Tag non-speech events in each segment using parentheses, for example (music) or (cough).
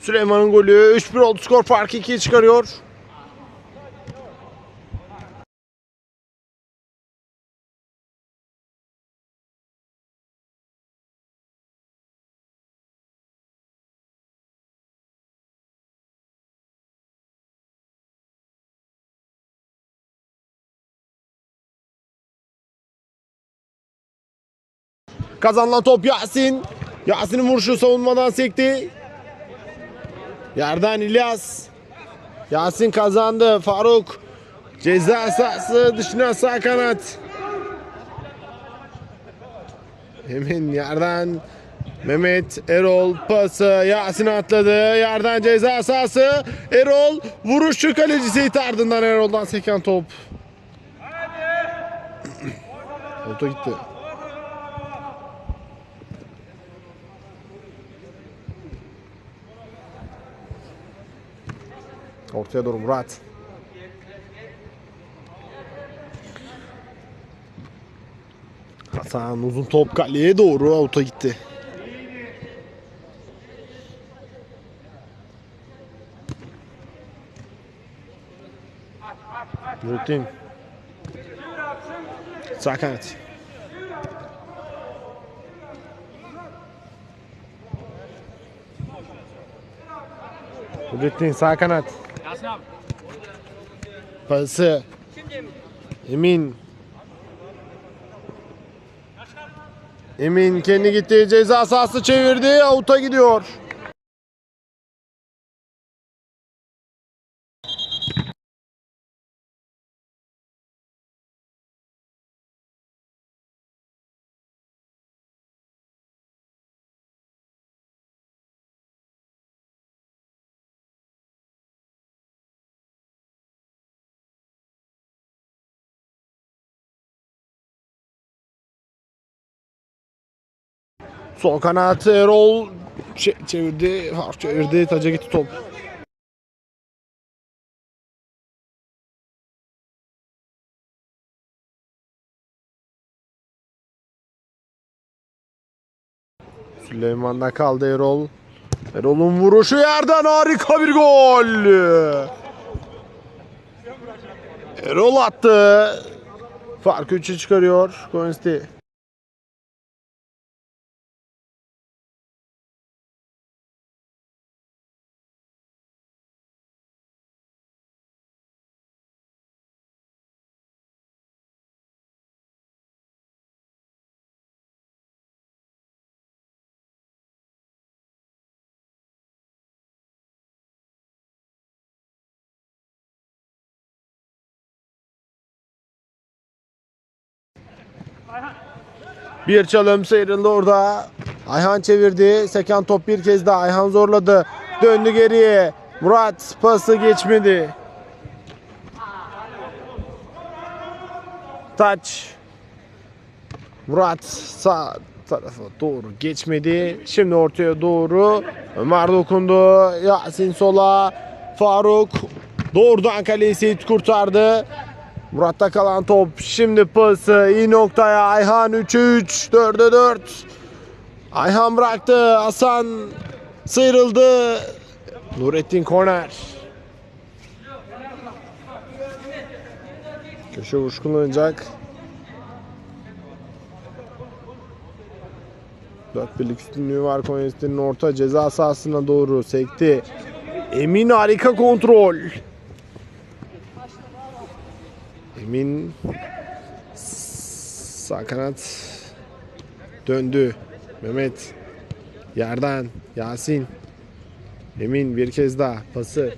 Süleyman'ın golü 3-1 oldu skor farkı 2'ye çıkarıyor. Kazanılan top Yasin. Yasin'in vuruşu savunmadan sekti. Yerden İlyas. Yasin kazandı. Faruk. Ceza sahası dışına sağ kanat. Hemen yerden Mehmet Erol pası Yasin atladı. Yerden ceza sahası. Erol vuruşu kalecisi ardından Erol'dan seken top. Oto gitti. Ortaya doğru Murat. Hasan uzun top kaleye doğru avuta gitti. Rutin. Sağ kanat. Rutin sağ kanat. Yasin abi. Emin. Emin kendi gitti ceza sahası çevirdi. Avuta gidiyor. Sol kanat Erol çe- çevirdi. Har çevirdi. Taca gitti top. Süleyman'da kaldı Erol. Erol'un vuruşu yerden harika bir gol. Erol attı. Farkı 3'e çıkarıyor. Konsti. Bir çalım sıyrıldı orada. Ayhan çevirdi. Seken top bir kez daha. Ayhan zorladı. Döndü geriye. Murat pası geçmedi. Taç. Murat sağ tarafa doğru geçmedi. Şimdi ortaya doğru. Ömer dokundu. Yasin sola. Faruk doğrudan kaleyi Seyit kurtardı. Murat'ta kalan top. Şimdi pası iyi noktaya. Ayhan 3'e 3. 4'e 4. Ayhan bıraktı. Hasan sıyrıldı. Nurettin korner. Köşe vuruş kullanacak. 4 birlik üstünlüğü var Konya'nın orta ceza sahasına doğru sekti. Emin harika kontrol. Emin sağ kanat döndü. Mehmet yerden Yasin Emin bir kez daha pası.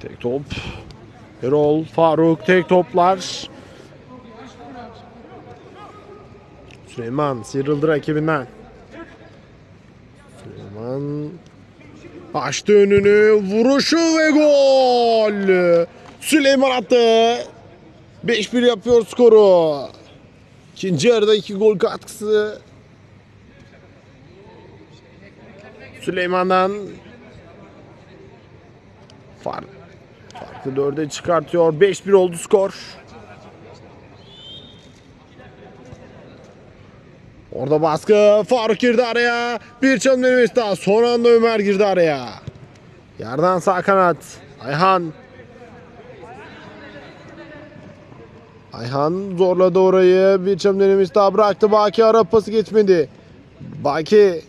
Tek top. Erol, Faruk tek toplar. Süleyman sıyrıldı rakibinden. Süleyman açtı önünü. Vuruşu ve gol. Süleyman attı. 5-1 yapıyor skoru. İkinci yarıda iki gol katkısı. Süleyman'dan Fark, farkı dörde çıkartıyor. 5-1 oldu skor. Orada baskı. Faruk girdi araya. Bir çalım denemesi daha. Son anda Ömer girdi araya. Yerden sağ kanat. Ayhan. Ayhan zorladı orayı. Bir çalım denemesi daha bıraktı. Baki ara pası geçmedi. Baki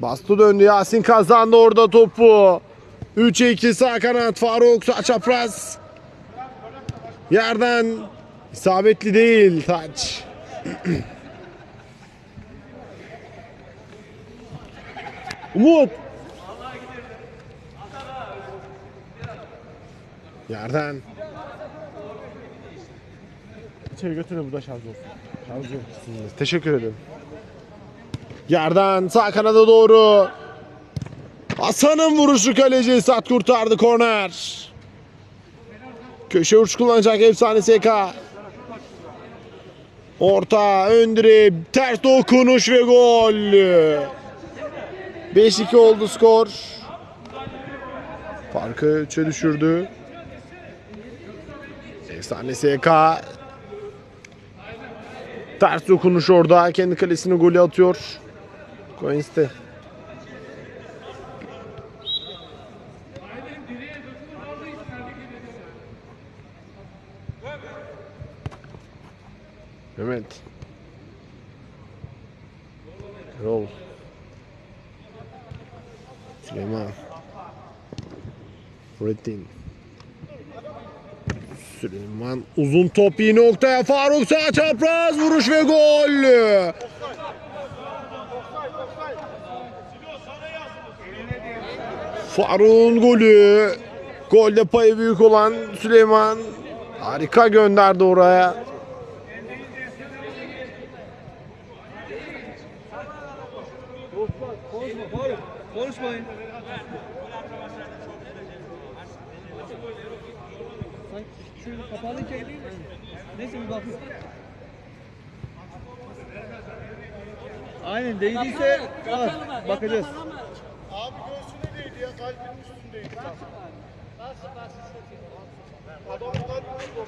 bastı döndü. Yasin kazandı orada topu. 3'e 2 sağ kanat. Faruk sağ çapraz. Yerden isabetli değil taç. (clears throat) Umut. Yerden. İçeri götürün bu da şarj olsun. Şarj yok. Teşekkür ederim. Yerden sağ kanada doğru. Hasan'ın vuruşu kaleci Sat kurtardı korner. Köşe uç kullanacak efsane SK. Orta, ön ters dokunuş ve gol. 5-2 oldu skor. Farkı 3'e düşürdü. Efsane SK. Ters dokunuş orada. Kendi kalesine golü atıyor. Coins'te. Mehmet. Rol. Süleyman. Nurettin. Süleyman uzun top iyi noktaya Faruk sağ çapraz vuruş ve gol. Faruk'un golü. Golde payı büyük olan Süleyman harika gönderdi oraya. Konuşmayın. Sanki şu kapalı ki. Neyse bir bakın. Aynen değdiyse al, bakacağız. Abi göğsüne değdi ya kalbinin üstündeydi. Adam kalbinin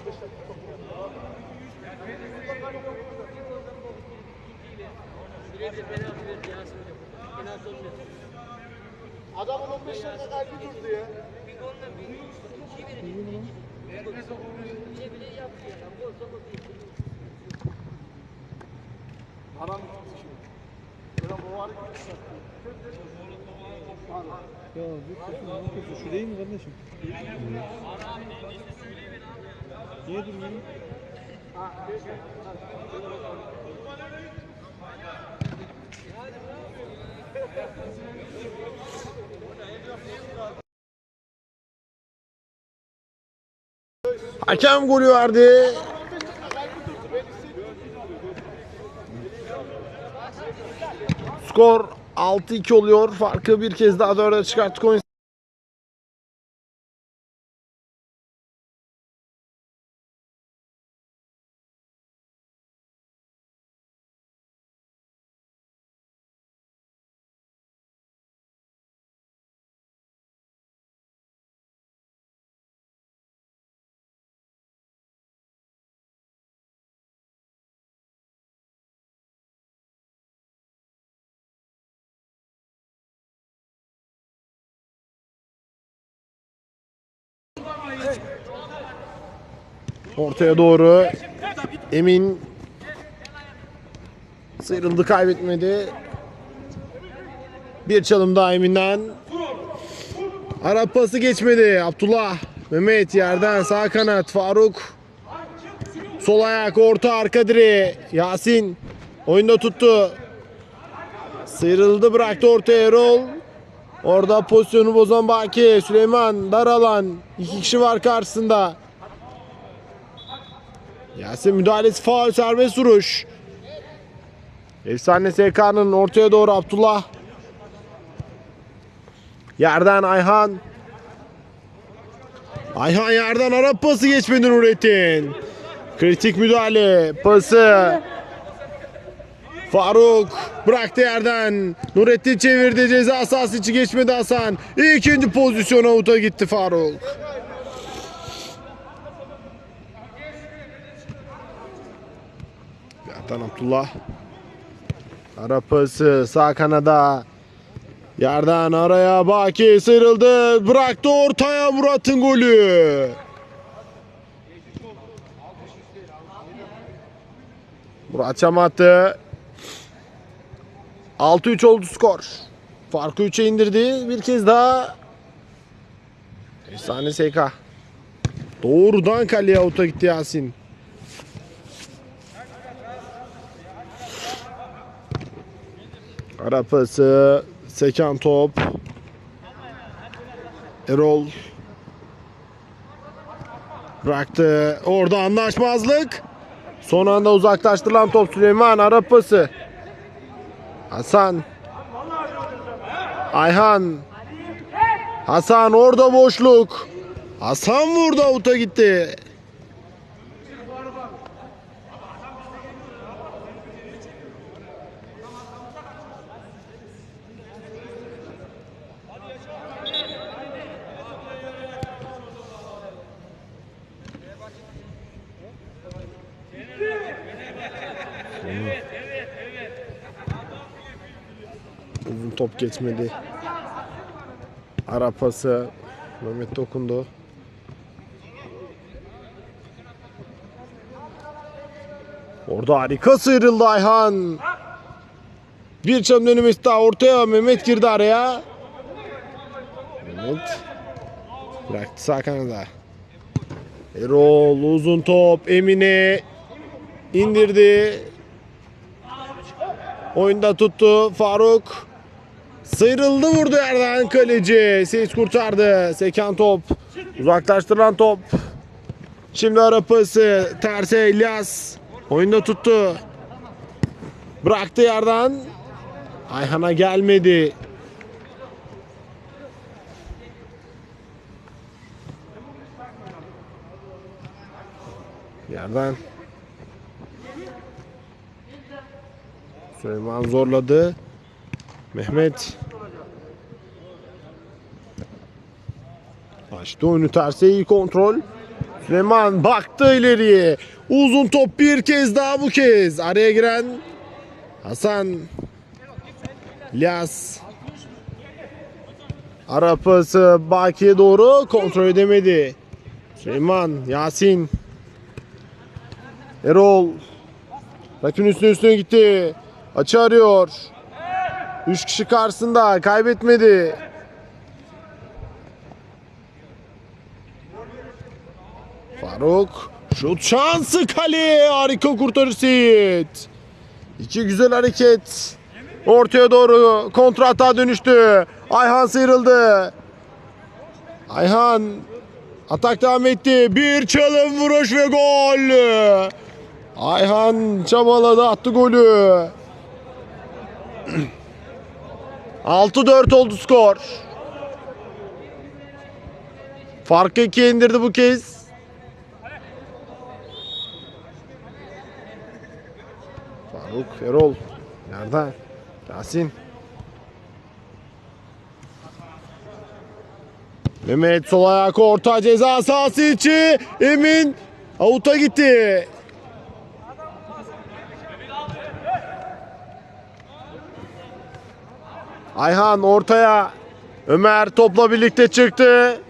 Adamın 15 dakika kalbi durdu ya. Adam gitti şimdi. Böyle bu var gitti. Ya bir kusur, ne yapıyorsun? Şu değil mi kardeşim? Niye durmuyor? Hakem golü verdi. Skor 6-2 oluyor. Farkı bir kez daha dörde çıkarttık. Ortaya doğru Emin sıyrıldı kaybetmedi. Bir çalım daha Emin'den. Arap pası geçmedi. Abdullah Mehmet yerden sağ kanat Faruk sol ayak orta arka direğe Yasin oyunda tuttu. Sıyrıldı bıraktı ortaya Erol. Orada pozisyonu bozan Baki Süleyman dar alan iki kişi var karşısında. Yasin müdahalesi faul serbest vuruş. Efsane SK'nın ortaya doğru Abdullah. Yerden Ayhan. Ayhan yerden Arap pası geçmedi Nurettin. Kritik müdahale. Pası. Faruk bıraktı yerden. Nurettin çevirdi ceza sahası içi geçmedi Hasan. İkinci pozisyona avuta gitti Faruk. Yerden Abdullah. Ara pası sağ kanada. Yerden araya Baki sıyrıldı. Bıraktı ortaya Murat'ın golü. Murat Çam attı. 6-3 oldu skor. Farkı 3'e indirdi. Bir kez daha. Efsane SK. Doğrudan kaleye avuta gitti Yasin. Ara pası. Seken top. Erol. Bıraktı. Orada anlaşmazlık. Son anda uzaklaştırılan top Süleyman ara pası. Hasan. Ayhan. Hasan orada boşluk. Hasan vurdu avuta gitti. Uzun top geçmedi. Ara pası. Mehmet dokundu. Orada harika sıyrıldı Ayhan. Bir çam dönümü daha ortaya Mehmet girdi araya. Mehmet bıraktı sağ kanada. Erol uzun top Emine indirdi. Oyunda tuttu Faruk. Sıyrıldı vurdu yerden kaleci. Seyit kurtardı. Seken top. Uzaklaştırılan top. Şimdi ara pası. Terse İlyas. Oyunda tuttu. Bıraktı yerden. Ayhan'a gelmedi. Yerden. Süleyman zorladı. Mehmet. Açtı oyunu terse iyi kontrol. Süleyman baktı ileriye. Uzun top bir kez daha bu kez. Araya giren Hasan. Lyas. Ara pası Baki'ye doğru kontrol edemedi. Süleyman, Yasin. Erol. Rakibin üstüne üstüne gitti. Açı arıyor. Üç kişi karşısında kaybetmedi. Faruk. Şut şansı kale. Harika kurtarır Seyit. İki güzel hareket. Ortaya doğru kontrata dönüştü. Ayhan sıyrıldı. Ayhan atak devam etti. Bir çalım vuruş ve gol. Ayhan çabaladı attı golü. (clears throat) 6-4 oldu skor. Farkı 2'ye indirdi bu kez. Faruk, Erol. Nerede? Yasin. Mehmet sol ayak orta ceza sahası içi. Emin avuta gitti. Ayhan ortaya. Ömer topla birlikte çıktı.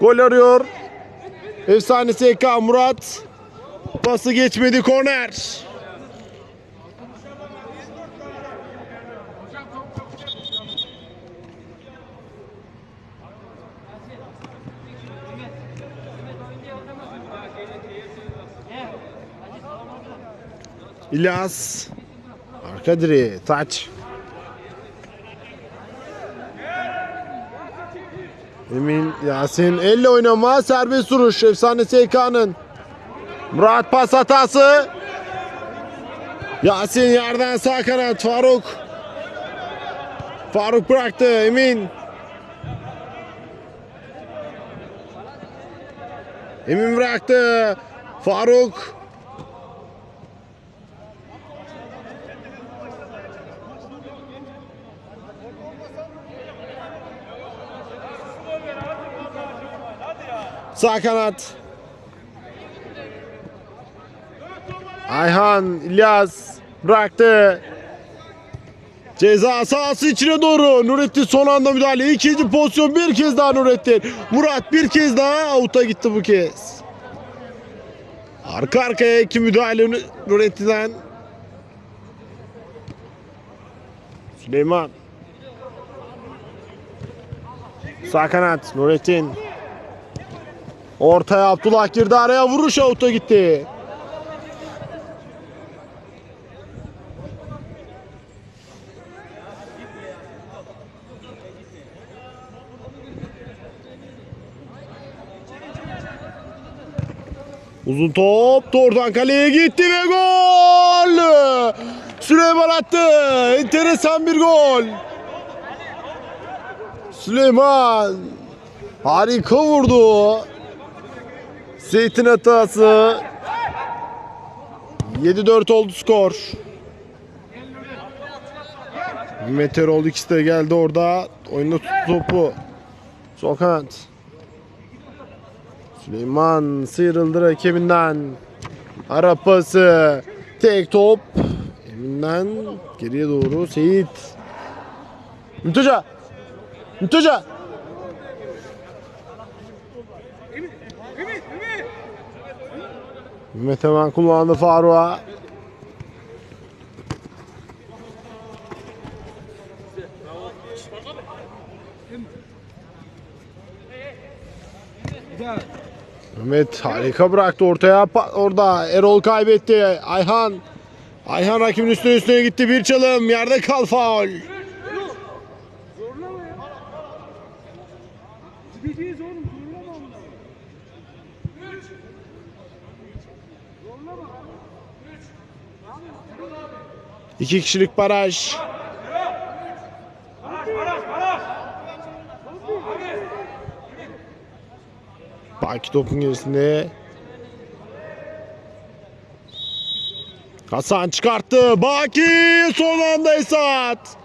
Gol arıyor. Efsane SK Murat. Pası geçmedi korner. İlyas. Arka direği. Taç. Emin Yasin elle oynama serbest vuruş efsane SK'nın. Murat pas hatası. Yasin yerden sağ kanat Faruk. Faruk bıraktı Emin. Emin bıraktı. Faruk. Sağ kanat. Ayhan İlyas bıraktı. Ceza sahası içine doğru. Nurettin son anda müdahale. İkinci pozisyon bir kez daha Nurettin. Murat bir kez daha avuta gitti bu kez. Arka arkaya iki müdahale Nu- Nurettin'den. Süleyman. Sağ kanat Nurettin. Ortaya Abdullah girdi araya vuruş avuta gitti. Uzun top doğrudan kaleye gitti ve gol! Süleyman attı. Enteresan bir gol. Süleyman harika vurdu. Zeytin hatası. 7-4 oldu skor. Meteor ikisi de geldi orada. Oyunda tuttu topu. Sol kanat. Süleyman sıyrıldı rakibinden. Ara pası. Tek top. Eminden geriye doğru Seyit. Müteca. Müteca. Mehmet hemen kullandı Faruk'a. Mehmet harika bıraktı ortaya. Orada Erol kaybetti. Ayhan. Ayhan rakibin üstüne üstüne gitti. Bir çalım. Yerde kal faul. İki kişilik baraj. Baki topun gerisinde. Hasan çıkarttı. Baki son anda Esat.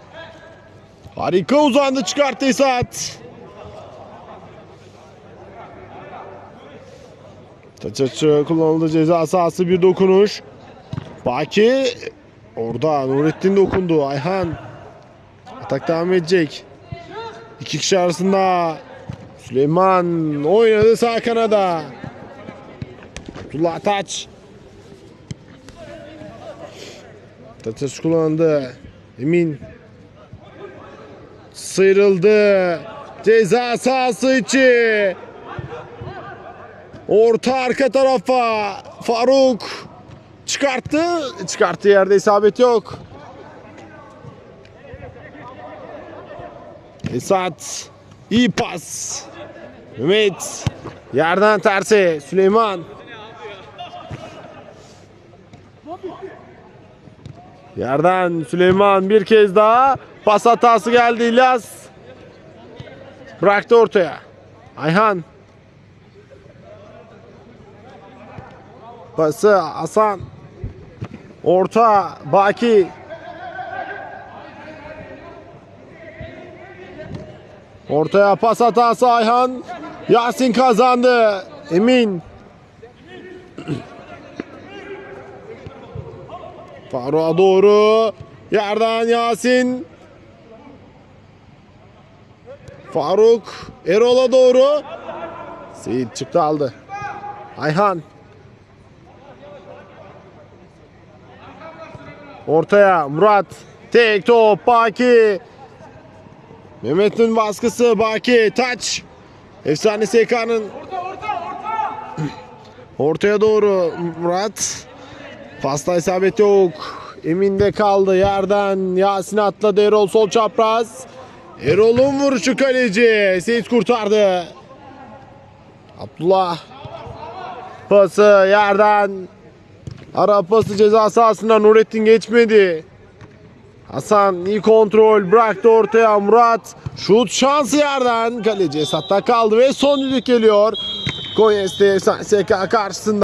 Harika uzandı çıkarttı Esat. Taç açı kullanıldı ceza sahası bir dokunuş. Baki orada Nurettin dokundu. Ayhan atak devam edecek. İki kişi arasında Süleyman oynadı sağ kanada. Abdullah Taç. Taç kullandı. Emin. Sıyrıldı. Ceza sahası içi. Orta arka tarafa. Faruk. Çıkarttı. Çıkarttığı yerde isabet yok. Esat. iyi pas. Mehmet. Yerden tersi. Süleyman. Yerden Süleyman bir kez daha. Pas hatası geldi İlyas. Bıraktı ortaya. Ayhan. Pası Hasan. Orta Baki. Ortaya pas hatası Ayhan. Yasin kazandı. Emin. (clears throat) Faruk'a doğru. Yerden Yasin. Faruk. Erol'a doğru. Seyit çıktı aldı. Ayhan. Ortaya Murat. Tek top Baki. Mehmet'in baskısı Baki. Taç. Efsane SK'nın ortaya doğru Murat. Pasta isabet yok. Emin'de kaldı yerden. Yasin atladı Erol sol çapraz. Erol'un vuruşu kaleci. Seyit kurtardı. Abdullah. Pası yerden. Ara pası ceza sahasına Nurettin geçmedi. Hasan iyi kontrol bıraktı ortaya Murat. Şut şansı yerden. Kaleci Esat'ta kaldı ve son düdük geliyor. Konya SK karşısında.